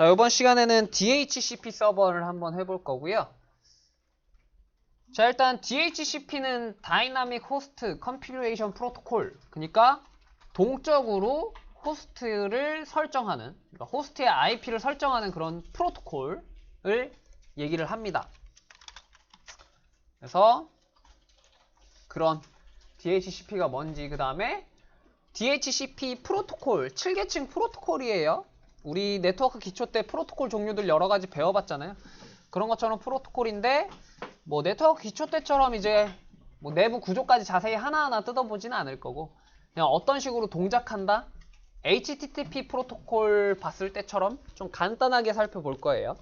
자, 이번 시간에는 DHCP 서버를 한번 해볼 거고요. 자, 일단 DHCP는 다이나믹 호스트 컨피그레이션 프로토콜. 그러니까 동적으로 호스트를 설정하는, 그러니까 호스트의 IP를 설정하는 그런 프로토콜을 얘기를 합니다. 그래서 그런 DHCP가 뭔지 그 다음에 DHCP 프로토콜 7계층 프로토콜이에요. 우리 네트워크 기초 때 프로토콜 종류들 여러 가지 배워봤잖아요. 그런 것처럼 프로토콜인데 뭐 네트워크 기초 때처럼 이제 뭐 내부 구조까지 자세히 하나하나 뜯어보지는 않을 거고 그냥 어떤 식으로 동작한다 HTTP 프로토콜 봤을 때처럼 좀 간단하게 살펴볼 거예요.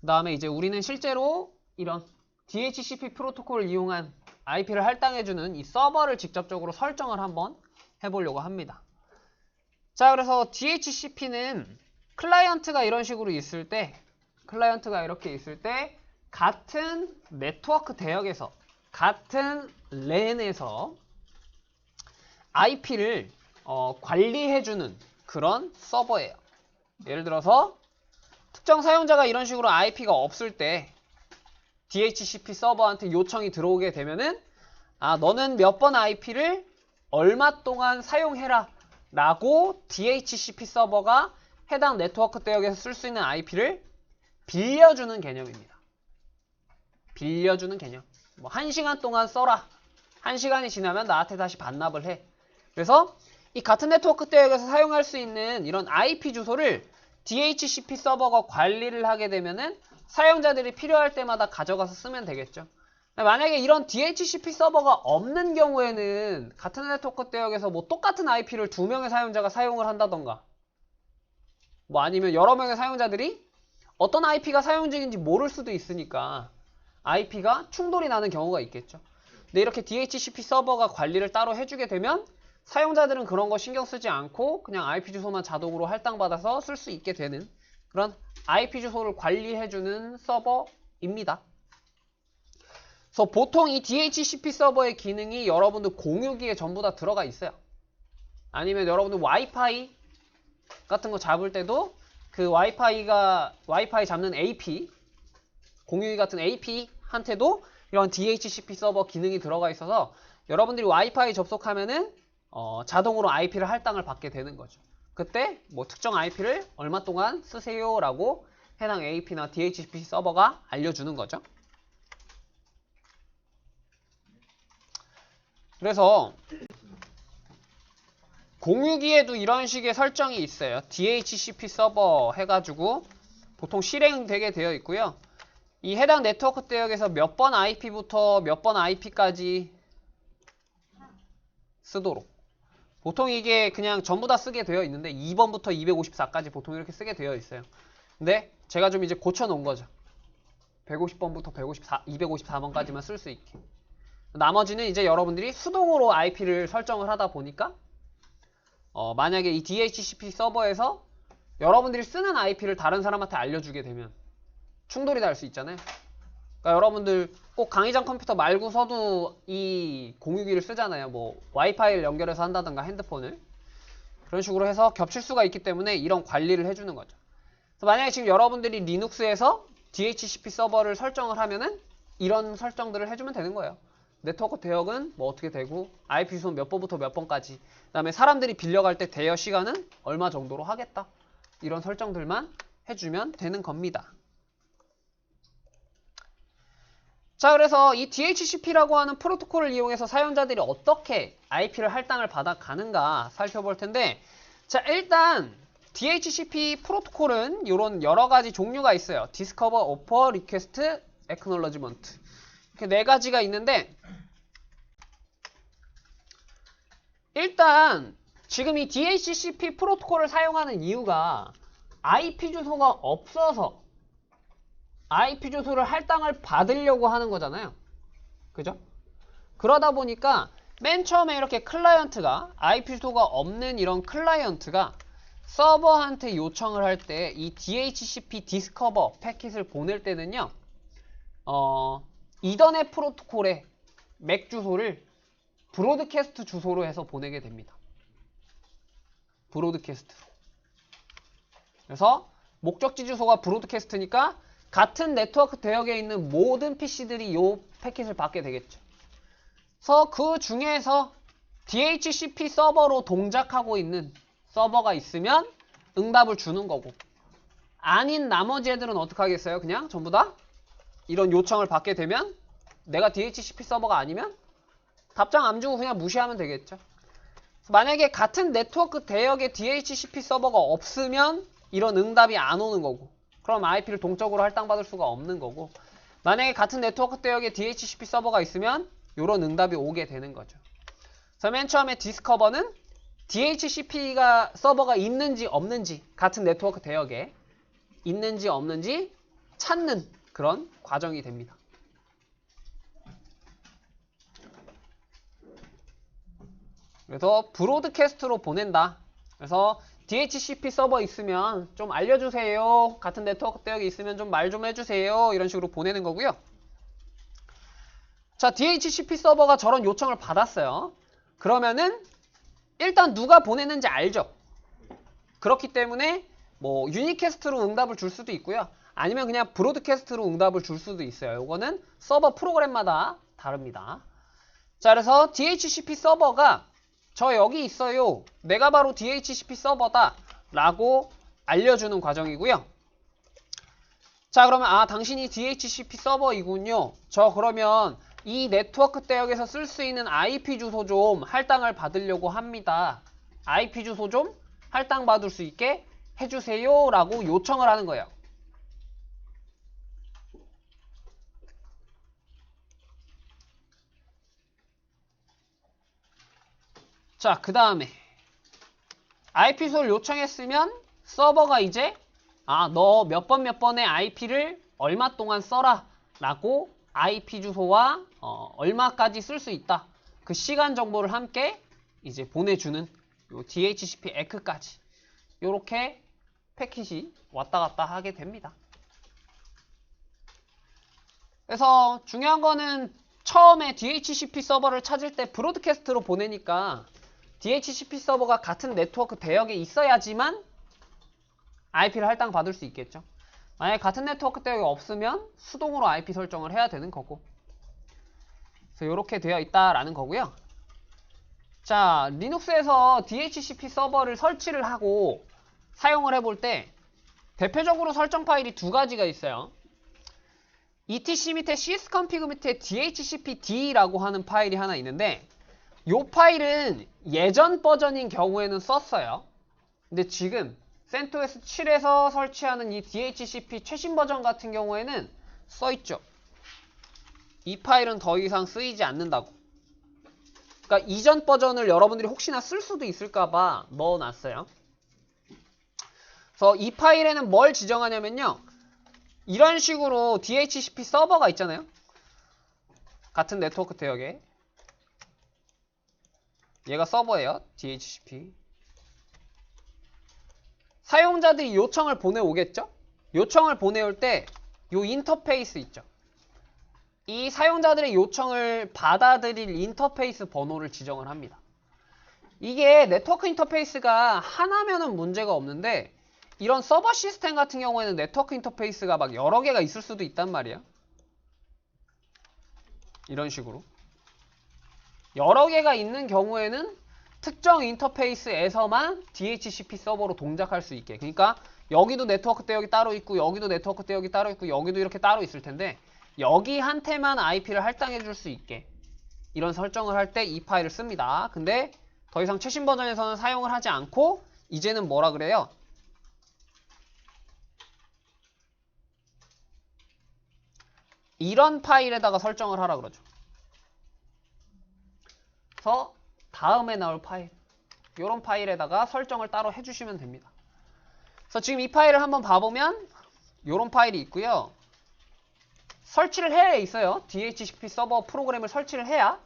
그 다음에 이제 우리는 실제로 이런 DHCP 프로토콜을 이용한 IP를 할당해주는 이 서버를 직접적으로 설정을 한번 해보려고 합니다. 자, 그래서 DHCP는 클라이언트가 이런 식으로 있을 때, 클라이언트가 이렇게 있을 때, 같은 네트워크 대역에서, 같은 랜에서 IP를 어, 관리해주는 그런 서버예요. 예를 들어서 특정 사용자가 이런 식으로 IP가 없을 때 DHCP 서버한테 요청이 들어오게 되면은 아 너는 몇 번 IP를 얼마 동안 사용해라 라고 DHCP 서버가 해당 네트워크 대역에서 쓸 수 있는 IP를 빌려주는 개념입니다. 빌려주는 개념. 뭐 1시간 동안 써라. 1시간이 지나면 나한테 다시 반납을 해. 그래서 이 같은 네트워크 대역에서 사용할 수 있는 이런 IP 주소를 DHCP 서버가 관리를 하게 되면은 사용자들이 필요할 때마다 가져가서 쓰면 되겠죠. 만약에 이런 DHCP 서버가 없는 경우에는 같은 네트워크 대역에서 뭐 똑같은 IP를 두 명의 사용자가 사용을 한다던가 뭐 아니면 여러 명의 사용자들이 어떤 IP가 사용 중인지 모를 수도 있으니까 IP가 충돌이 나는 경우가 있겠죠. 근데 이렇게 DHCP 서버가 관리를 따로 해주게 되면 사용자들은 그런 거 신경 쓰지 않고 그냥 IP 주소만 자동으로 할당받아서 쓸 수 있게 되는 그런 IP 주소를 관리해주는 서버입니다. 그래서 보통 이 DHCP 서버의 기능이 여러분들 공유기에 전부 다 들어가 있어요. 아니면 여러분들 와이파이 같은 거 잡을 때도 그 와이파이가 와이파이 잡는 AP 공유기 같은 AP한테도 이런 DHCP 서버 기능이 들어가 있어서 여러분들이 와이파이 접속하면은 어, 자동으로 IP를 할당을 받게 되는 거죠. 그때 뭐 특정 IP를 얼마 동안 쓰세요라고 해당 AP나 DHCP 서버가 알려주는 거죠. 그래서 공유기에도 이런 식의 설정이 있어요. DHCP 서버 해가지고 보통 실행되게 되어 있고요. 이 해당 네트워크 대역에서 몇 번 IP부터 몇 번 IP까지 쓰도록 보통 이게 그냥 전부 다 쓰게 되어 있는데 2번부터 254까지 보통 이렇게 쓰게 되어 있어요. 근데 제가 좀 이제 고쳐 놓은 거죠. 150번부터 154, 254번까지만 쓸 수 있게. 나머지는 이제 여러분들이 수동으로 IP를 설정을 하다 보니까 어, 만약에 이 DHCP 서버에서 여러분들이 쓰는 IP를 다른 사람한테 알려주게 되면 충돌이 날 수 있잖아요. 그러니까 여러분들 꼭 강의장 컴퓨터 말고서도 이 공유기를 쓰잖아요. 뭐 와이파이를 연결해서 한다든가 핸드폰을 그런 식으로 해서 겹칠 수가 있기 때문에 이런 관리를 해주는 거죠. 만약에 지금 여러분들이 리눅스에서 DHCP 서버를 설정을 하면은 이런 설정들을 해주면 되는 거예요. 네트워크 대역은 뭐 어떻게 되고 IP 주소 몇 번부터 몇 번까지 그 다음에 사람들이 빌려갈 때 대여 시간은 얼마 정도로 하겠다 이런 설정들만 해주면 되는 겁니다. 자 그래서 이 DHCP라고 하는 프로토콜을 이용해서 사용자들이 어떻게 IP를 할당을 받아 가는가 살펴볼 텐데 자 일단 DHCP 프로토콜은 이런 여러 가지 종류가 있어요. 디스커버, 오퍼, 리퀘스트, 에크놀러지먼트 이렇게 네 가지가 있는데 일단 지금 이 DHCP 프로토콜을 사용하는 이유가 IP 주소가 없어서 IP 주소를 할당을 받으려고 하는 거잖아요. 그죠? 그러다 보니까 맨 처음에 이렇게 클라이언트가 IP 주소가 없는 이런 클라이언트가 서버한테 요청을 할 때 이 DHCP 디스커버 패킷을 보낼 때는요. 어, 이더넷 프로토콜의 맥 주소를 브로드캐스트 주소로 해서 보내게 됩니다. 브로드캐스트로. 그래서 목적지 주소가 브로드캐스트니까 같은 네트워크 대역에 있는 모든 PC들이 이 패킷을 받게 되겠죠. 그래서 그 중에서 DHCP 서버로 동작하고 있는 서버가 있으면 응답을 주는 거고 아닌 나머지 애들은 어떻게 하겠어요? 그냥 전부 다 이런 요청을 받게 되면 내가 DHCP 서버가 아니면 답장 안 주고 그냥 무시하면 되겠죠. 만약에 같은 네트워크 대역에 DHCP 서버가 없으면 이런 응답이 안 오는 거고 그럼 IP를 동적으로 할당받을 수가 없는 거고 만약에 같은 네트워크 대역에 DHCP 서버가 있으면 이런 응답이 오게 되는 거죠. 그래서 맨 처음에 디스커버는 DHCP가 서버가 있는지 없는지 같은 네트워크 대역에 있는지 없는지 찾는 그런 과정이 됩니다. 그래서 브로드캐스트로 보낸다. 그래서 DHCP 서버 있으면 좀 알려주세요. 같은 네트워크 대역에 있으면 좀말좀 해주세요. 이런 식으로 보내는 거고요. 자, DHCP 서버가 저런 요청을 받았어요. 그러면은 일단 누가 보내는지 알죠. 그렇기 때문에 뭐 유니캐스트로 응답을 줄 수도 있고요. 아니면 그냥 브로드캐스트로 응답을 줄 수도 있어요. 이거는 서버 프로그램마다 다릅니다. 자, 그래서 DHCP 서버가 저 여기 있어요. 내가 바로 DHCP 서버다. 라고 알려주는 과정이고요. 자, 그러면 아, 당신이 DHCP 서버이군요. 저 그러면 이 네트워크 대역에서 쓸 수 있는 IP 주소 좀 할당을 받으려고 합니다. IP 주소 좀 할당 받을 수 있게 해주세요. 라고 요청을 하는 거예요. 자, 그 다음에 IP 주소를 요청했으면 서버가 이제 아, 너 몇 번 몇 번의 IP를 얼마 동안 써라 라고 IP 주소와 어, 얼마까지 쓸 수 있다. 그 시간 정보를 함께 이제 보내주는 요 DHCP 에크까지 요렇게 패킷이 왔다 갔다 하게 됩니다. 그래서 중요한 거는 처음에 DHCP 서버를 찾을 때 브로드캐스트로 보내니까 DHCP 서버가 같은 네트워크 대역에 있어야지만 IP를 할당 받을 수 있겠죠. 만약에 같은 네트워크 대역이 없으면 수동으로 IP 설정을 해야 되는 거고. 그래서 이렇게 되어 있다라는 거고요. 자, 리눅스에서 DHCP 서버를 설치를 하고 사용을 해볼 때 대표적으로 설정 파일이 두 가지가 있어요. ETC 밑에 sysconfig 밑에 dhcpd라고 하는 파일이 하나 있는데 이 파일은 예전 버전인 경우에는 썼어요. 근데 지금 CentOS 7에서 설치하는 이 DHCP 최신 버전 같은 경우에는 써있죠. 이 파일은 더 이상 쓰이지 않는다고. 그러니까 이전 버전을 여러분들이 혹시나 쓸 수도 있을까봐 넣어놨어요. 그래서 이 파일에는 뭘 지정하냐면요. 이런 식으로 DHCP 서버가 있잖아요. 같은 네트워크 대역에. 얘가 서버예요. DHCP. 사용자들이 요청을 보내오겠죠? 요청을 보내올 때 요 인터페이스 있죠. 이 사용자들의 요청을 받아들일 인터페이스 번호를 지정을 합니다. 이게 네트워크 인터페이스가 하나면은 문제가 없는데 이런 서버 시스템 같은 경우에는 네트워크 인터페이스가 막 여러 개가 있을 수도 있단 말이야. 이런 식으로. 여러 개가 있는 경우에는 특정 인터페이스에서만 DHCP 서버로 동작할 수 있게. 그러니까 여기도 네트워크 대역이 따로 있고 여기도 네트워크 대역이 따로 있고 여기도 이렇게 따로 있을 텐데 여기한테만 IP를 할당해 줄 수 있게 이런 설정을 할 때 이 파일을 씁니다. 근데 더 이상 최신 버전에서는 사용을 하지 않고 이제는 뭐라 그래요? 이런 파일에다가 설정을 하라 그러죠. 그래서 다음에 나올 파일 이런 파일에다가 설정을 따로 해주시면 됩니다. 그래서 지금 이 파일을 한번 봐보면 이런 파일이 있고요. 설치를 해야 있어요. DHCP 서버 프로그램을 설치를 해야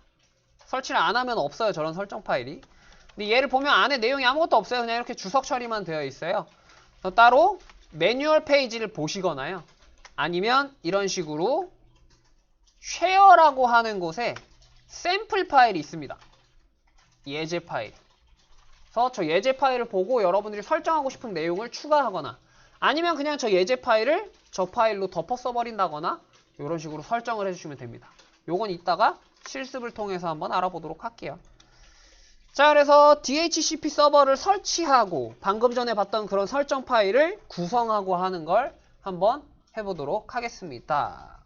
설치를 안 하면 없어요. 저런 설정 파일이. 근데 얘를 보면 안에 내용이 아무것도 없어요. 그냥 이렇게 주석 처리만 되어 있어요. 따로 매뉴얼 페이지를 보시거나요. 아니면 이런 식으로 쉐어라고 하는 곳에 샘플 파일이 있습니다. 예제 파일. 그래서 저 예제 파일을 보고 여러분들이 설정하고 싶은 내용을 추가하거나 아니면 그냥 저 예제 파일을 저 파일로 덮어 써버린다거나 이런 식으로 설정을 해주시면 됩니다. 요건 이따가 실습을 통해서 한번 알아보도록 할게요. 자, 그래서 DHCP 서버를 설치하고 방금 전에 봤던 그런 설정 파일을 구성하고 하는 걸 한번 해보도록 하겠습니다.